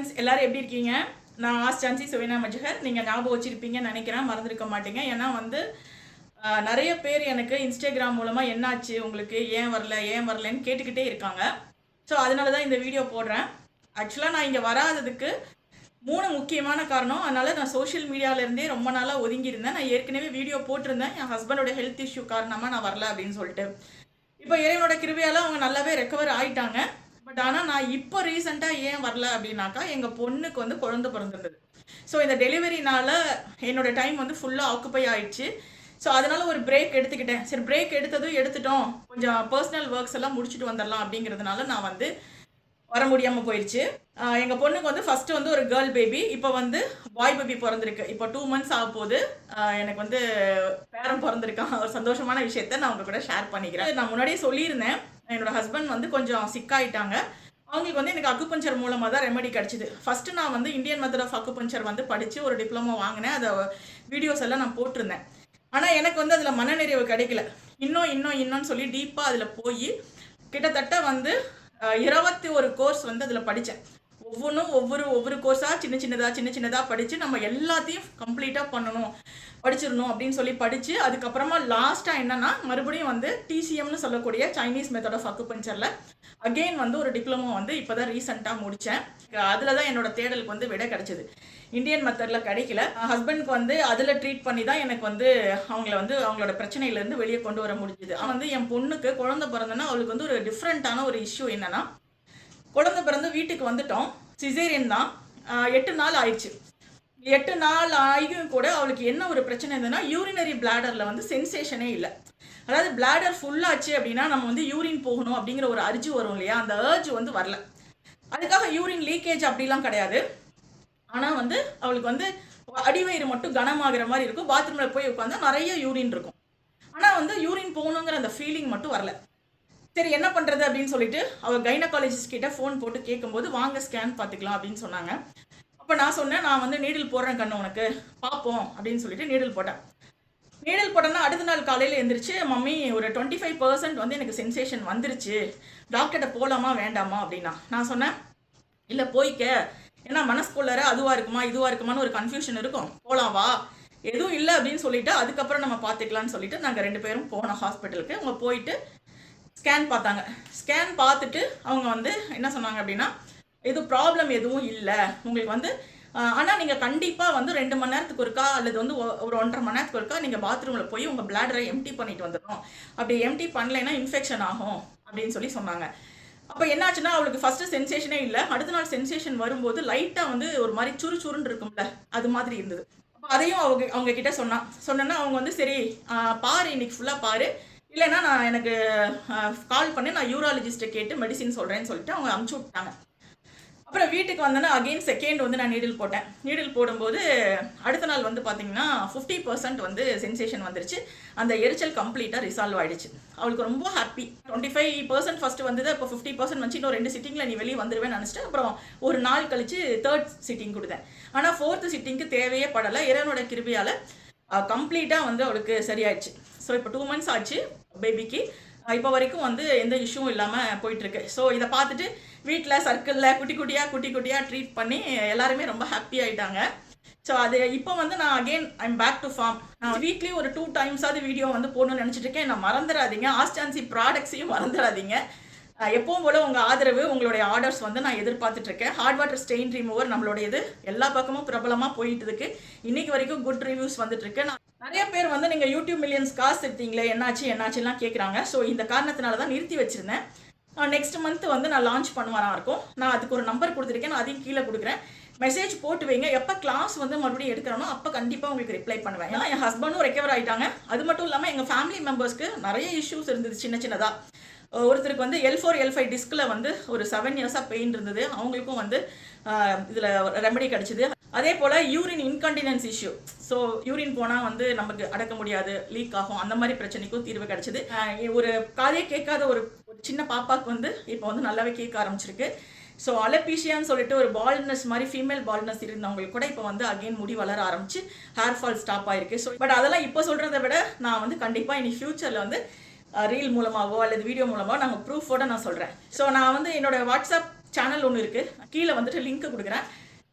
Friends எல்லாரும் எப்படி இருக்கீங்க? நான் ஆஸ் சான்சி சுவேனா மஜகர் நீங்கள் ஞாபகம் வச்சுருப்பீங்கன்னு நினைக்கிறேன். மறந்துருக்க மாட்டீங்க. ஏன்னா வந்து நிறைய பேர் எனக்கு இன்ஸ்டாகிராம் மூலமாக என்னாச்சு உங்களுக்கு ஏன் வரல ஏன் வரலன்னு கேட்டுக்கிட்டே இருக்காங்க. ஸோ அதனால தான் இந்த வீடியோ போடுறேன். ஆக்சுவலாக நான் இங்கே வராததுக்கு மூணு முக்கியமான காரணம். அதனால் நான் சோஷியல் மீடியாவிலேருந்தே ரொம்ப நாளாக ஒதுங்கியிருந்தேன். நான் ஏற்கனவே வீடியோ போட்டிருந்தேன். என் ஹஸ்பண்டோட ஹெல்த் இஷ்யூ காரணமாக நான் வரல அப்படின்னு சொல்லிட்டு. இப்போ இறைவனோட கிருபையால அவங்க நல்லாவே ரெக்கவர் ஆயிட்டாங்க. பட் ஆனால் நான் இப்போ ரீசெண்டாக ஏன் வரல அப்படின்னாக்கா எங்கள் பொண்ணுக்கு வந்து குழந்தை பிறந்திருந்தது. ஸோ இந்த டெலிவரினால என்னோட டைம் வந்து ஃபுல்லாக ஆக்குப்பை ஆயிடுச்சு. ஸோ அதனால ஒரு பிரேக் எடுத்துக்கிட்டேன். சரி பிரேக் எடுத்ததும் எடுத்துட்டோம். கொஞ்சம் பர்சனல் ஒர்க்ஸ் எல்லாம் முடிச்சுட்டு வந்துடலாம் அப்படிங்கிறதுனால நான் வந்து வர முடியாமல் போயிடுச்சு எங்கள் பொண்ணுக்கு வந்து ஃபஸ்ட்டு வந்து ஒரு கேர்ள் பேபி இப்போ வந்து பாய் பேபி பிறந்திருக்கு. இப்போ டூ மந்த்ஸ் ஆக போது எனக்கு வந்து பேரன் பிறந்திருக்கான். ஒரு சந்தோஷமான விஷயத்த நான் உங்கள் கூட ஷேர் பண்ணிக்கிறேன். நான் முன்னாடியே சொல்லியிருந்தேன். என்னோட ஹஸ்பண்ட் வந்து கொஞ்சம் சிக்காயிட்டாங்க அவங்களுக்கு வந்து எனக்கு அக்குபஞ்சர் மூலமாக தான் ரெமெடி கிடச்சிது. ஃபஸ்ட்டு நான் வந்து இந்தியன் மெத்தட் ஆஃப் அக்குபஞ்சர் வந்து படித்து ஒரு டிப்ளமோ வாங்கினேன். அதை வீடியோஸ் எல்லாம் நான் போட்டிருந்தேன். ஆனால் எனக்கு வந்து அதில் மனநிறைவு கிடைக்கல. இன்னும் இன்னும் இன்னும்னு சொல்லி டீப்பாக அதில் போய் கிட்டத்தட்ட வந்து இருபத்தி ஒரு கோர்ஸ் வந்து அதில் படித்தேன் ஒவ்வொன்றும் ஒவ்வொரு ஒவ்வொரு கோர்ஸாக சின்ன சின்னதாக சின்ன சின்னதாக படித்து நம்ம எல்லாத்தையும் கம்ப்ளீட்டாக பண்ணணும். படிச்சிடணும் அப்படின்னு சொல்லி படித்து அதுக்கப்புறமா லாஸ்ட்டாக என்னென்னா மறுபடியும் வந்து டிசிஎம்னு சொல்லக்கூடிய சைனீஸ் மெத்தட் ஆஃப் அக்குபஞ்சரில் அகெயின் வந்து ஒரு டிப்ளமோ வந்து இப்போ தான் ரீசெண்டாக முடித்தேன் அதில் தான் என்னோட தேடலுக்கு வந்து விடை கிடச்சிது. இந்தியன் மெத்தடில் கிடைக்கல. ஹஸ்பண்ட்க்கு வந்து அதில் ட்ரீட் பண்ணி தான் எனக்கு வந்து அவங்கள வந்து அவங்களோட பிரச்சனையிலேருந்து வெளியே கொண்டு வர முடிஞ்சுது. அவன் வந்து என் பொண்ணுக்கு குழந்த பிறந்தனா அவளுக்கு வந்து ஒரு டிஃப்ரெண்ட்டான ஒரு இஷ்யூ என்னென்னா குழந்தை பிறந்து வீட்டுக்கு வந்துட்டோம். சிசேரியன் தான். எட்டு நாள் ஆயிடுச்சு. எட்டு நாள் ஆகியும் கூட அவளுக்கு என்ன ஒரு பிரச்சனை இருந்ததுன்னா யூரினரி பிளாடரில் வந்து சென்சேஷனே இல்லை. அதாவது பிளாடர் ஃபுல்லாச்சு அப்படின்னா நம்ம வந்து யூரின் போகணும் அப்படிங்கிற ஒரு அர்ஜு வரும் இல்லையா? அந்த அர்ஜ் வந்து வரல. அதுக்காக யூரின் லீக்கேஜ் அப்படிலாம் கிடையாது. ஆனால் வந்து அவளுக்கு வந்து அடிவயிறு மட்டும் கனமாகிற மாதிரி இருக்கும். பாத்ரூமில் போய் உட்காந்தா நிறைய யூரின் இருக்கும். ஆனால் வந்து யூரின் போகணுங்கிற அந்த ஃபீலிங் மட்டும் வரல. சரி என்ன பண்ணுறது அப்படின்னு சொல்லிட்டு அவர் கைனகாலஜிஸ்ட் கிட்ட ஃபோன் போட்டு கேட்கும்போது வாங்க ஸ்கேன் பார்த்துக்கலாம் அப்படின்னு சொன்னாங்க. அப்போ நான் சொன்னேன் நான் வந்து நீடில் போடுறேன் கண்ணு உனக்கு. பார்ப்போம் அப்படின்னு சொல்லிட்டு நீடில் போட்டேன். நீடல் போட்டோன்னா அடுத்த நாள் காலையில் எழுந்திரிச்சு மம்மி ஒரு டுவெண்ட்டி ஃபைவ் பர்சன்ட் வந்து எனக்கு சென்சேஷன் வந்துருச்சு. டாக்டர்கிட்ட போகலாமா வேண்டாமா? அப்படின்னா நான் சொன்னேன் இல்லை போய்க்க. ஏன்னா மனசுக்குள்ளார அதுவாக இருக்குமா இதுவாக இருக்குமான்னு ஒரு கன்ஃபியூஷன் இருக்கும். போகலாம் வா. எதுவும் இல்லை அப்படின்னு சொல்லிட்டு அதுக்கப்புறம் நம்ம பார்த்துக்கலாம்னு சொல்லிட்டு நாங்கள் ரெண்டு பேரும் போனோம் ஹாஸ்பிட்டலுக்கு அவங்க போயிட்டு ஸ்கேன் பார்த்தாங்க. ஸ்கேன் பார்த்துட்டு அவங்க வந்து என்ன சொன்னாங்க அப்படின்னா எதுவும் ப்ராப்ளம் எதுவும் இல்லை. உங்களுக்கு வந்து ஆனால் நீங்கள் கண்டிப்பாக வந்து ரெண்டு மணி நேரத்துக்கு ஒருக்கா அல்லது வந்து ஒ- ஒரு ஒன்றரை மணி நேரத்துக்கு ஒருக்கா நீங்கள் பாத்ரூமில் போய் உங்கள் பிளாடரை எம்டி பண்ணிட்டு வந்துடணும். அப்படி எம்டி பண்ணலைன்னா இன்ஃபெக்ஷன் ஆகும் அப்படின்னு சொல்லி சொன்னாங்க. அப்போ என்னாச்சுன்னா அவளுக்கு ஃபஸ்ட்டு சென்சேஷனே இல்லை. அடுத்த நாள் சென்சேஷன் வரும்போது லைட்டாக வந்து ஒரு மாதிரி சுறு சுருன்னு இருக்கும்ல அது மாதிரி இருந்தது. அப்போ அதையும் அவங்க அவங்க கிட்ட சொன்னான் சொன்னேன்னா அவங்க வந்து சரி பாரு இன்னைக்கு ஃபுல்லாக பாரு. இல்லைன்னா நான் எனக்கு கால் பண்ணி நான் யூராலஜிஸ்ட்டை கேட்டு மெடிசின் சொல்கிறேன்னு சொல்லிட்டு அவங்க அமுச்சு விட்டாங்க. அப்புறம் வீட்டுக்கு வந்தோன்னா அகெயின் செகண்ட் வந்து நான் நீடில் போட்டேன். நீடில் போடும்போது அடுத்த நாள் வந்து பார்த்தீங்கன்னா ஃபிஃப்டி பர்சன்ட் வந்து சென்சேஷன் வந்துருச்சு. அந்த எரிச்சல் கம்ப்ளீட்டாக ரிசால்வ் ஆயிடுச்சு. அவளுக்கு ரொம்ப happy twenty five percent first வந்தது இப்போ ஃபிஃப்டி பர்சன்ட் வச்சு இன்னும் ரெண்டு சிட்டிங்கில் நீ வெளியே வந்துருவேன்னு நினச்சிட்டு அப்புறம் ஒரு நாள் கழிச்சு தேர்ட் சிட்டிங் கொடுத்தேன். ஆனால் ஃபோர்த்து சிட்டிங்க்கு தேவையே படலை. இறைவனோட கிருபியால் கம்ப்ளீட்டாக வந்து அவளுக்கு சரியாயிடுச்சு. ஸோ இப்போ டூ மந்த்ஸ் ஆச்சு பேபிக்கு இப்போ வரைக்கும் வந்து எந்த இஷ்யூவும் இல்லாமல் போயிட்டுருக்கு. ஸோ இதை பார்த்துட்டு வீட்டில் சர்க்கிளில் குட்டி குட்டியாக குட்டி குட்டியாக ட்ரீட் பண்ணி எல்லாருமே ரொம்ப ஹாப்பி ஆகிட்டாங்க ஸோ அது இப்போ வந்து நான் again I'm back to form நான் வீக்லி ஒரு டூ டைம்ஸாவது வீடியோ வந்து போடணும்னு நினச்சிட்டு இருக்கேன். நான் மறந்துடாதீங்க. ஆஸ்டான்சி ப்ராடக்ட்ஸையும் மறந்துடாதீங்க. எப்பவும் போல உங்கள் ஆதரவு உங்களுடைய ஆர்டர்ஸ் வந்து நான் எதிர்பார்த்துட்டு இருக்கேன் ஹார்ட் வாட்டர் ஸ்டெயின் ரிமூவர் நம்மளுடைய இது எல்லா பக்கமும் பிரபலமாக போயிட்டு இருக்கு இன்னைக்கு வரைக்கும் குட் ரிவ்யூஸ் வந்துட்டு இருக்கு நான் நிறைய பேர் வந்து நீங்கள் யூடியூப் மில்லியன்ஸ் காசு எடுத்தீங்களே என்னாச்சு என்னாச்சுலாம் கேட்குறாங்க ஸோ இந்த காரணத்தினால தான் நிறுத்தி வச்சிருந்தேன். நெக்ஸ்ட் மந்த் வந்து நான் லான்ச் பண்ணுவாரா இருக்கும். நான் அதுக்கு ஒரு நம்பர் கொடுத்துருக்கேன். நான் அதையும் கீழே கொடுக்குறேன். மெசேஜ் போட்டு வைங்க எப்போ கிளாஸ் வந்து மறுபடியும் எடுக்கிறனோ அப்போ கண்டிப்பாக உங்களுக்கு ரிப்ளை பண்ணுவேன். ஏன்னா என் ஹஸ்பண்டும் ரெக்கவர் ஆகிட்டாங்க அது மட்டும் இல்லாமல் எங்கள் ஃபேமிலி மெம்பர்ஸ்க்கு நிறைய இஷ்யூஸ் இருந்தது சின்ன சின்னதாக ஒருத்தருக்கு வந்து எல் ஃபோர் எல் ஃபைவ் டிஸ்கில் வந்து ஒரு செவன் இயர்ஸாக பெயின் இருந்தது. அவங்களுக்கும் வந்து இதில் ரெமெடி கிடச்சிது. அதே போல் urine incontinence issue so urine போனால் வந்து நமக்கு அடக்க முடியாது லீக் ஆகும். அந்த மாதிரி பிரச்சனைக்கும் தீர்வு கிடச்சிது. ஒரு காதே கேட்காத ஒரு சின்ன பாப்பாவுக்கு வந்து இப்போ வந்து நல்லாவே கேட்க ஆரம்பிச்சிருக்கு. ஸோ அலப்பீஷியான்னு சொல்லிட்டு ஒரு பால்னஸ் மாதிரி ஃபீமேல் பால்னஸ் இருந்தவங்களுக்கு கூட இப்போ வந்து அகைன் முடி வளர ஆரம்பிச்சு ஹேர் ஃபால் ஸ்டாப் ஆயிருக்கு. ஸோ பட் அதெல்லாம் இப்போ சொல்கிறத விட நான் வந்து கண்டிப்பாக இனி ஃபியூச்சரில் வந்து ரீல் மூலமாகவோ அல்லது வீடியோ மூலமாகவோ நாங்கள் ப்ரூஃபோட நான் சொல்கிறேன் ஸோ நான் வந்து என்னோட வாட்ஸ்அப் சேனல் ஒன்று இருக்குது கீழே வந்துட்டு லிங்க் கொடுக்குறேன்.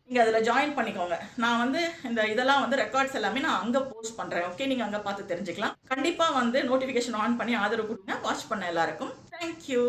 நீங்கள் அதில் ஜாயின் பண்ணிக்கோங்க. நான் வந்து இந்த இதெல்லாம் வந்து ரெக்கார்ட்ஸ் எல்லாமே நான் அங்கே போஸ்ட் பண்ணுறேன் ஓகே நீங்கள் அங்கே பார்த்து தெரிஞ்சுக்கலாம். கண்டிப்பாக வந்து நோட்டிஃபிகேஷன் ஆன் பண்ணி ஆதரவு கொடுங்க. வாட்ச் பண்ண எல்லாருக்கும். தேங்க்யூ